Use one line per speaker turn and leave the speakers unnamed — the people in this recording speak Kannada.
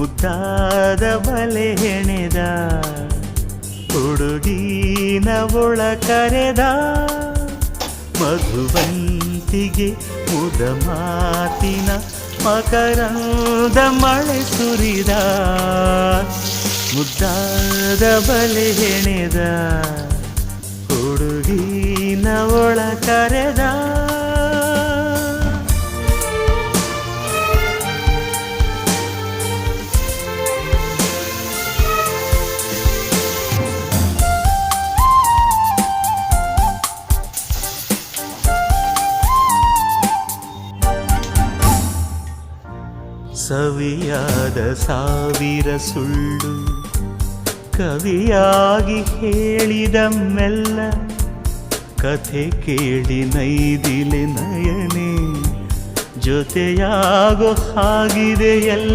ಮುದ್ದಾದ ಬಲೆ ಹೆಣೆದ, ಹುಡುಗಿನ ಒಳ ಕರೆದ, ಮಧುವಂತಿಗೆ ಮುದ ಮಾತಿನ ಮಕರಂದ ಮಳೆ ಸುರಿದ, ಮುದ್ದಾದ ಬಲೆ ಹೆಣೆದ, ಹುಡುಗಿನ ಒಳ ಕರೆದ ಸವಿಯಾದ ಸಾವಿರ ಸುಳ್ಳು. ಕವಿಯಾಗಿ ಹೇಳಿದ ಮೆಲ್ಲ ಕಥೆ ಕೇಳಿ ನೈದಿಲೆ ನಯನೆ. ಜೊತೆಯಾಗೋ ಹಾಗಿದೆ ಎಲ್ಲ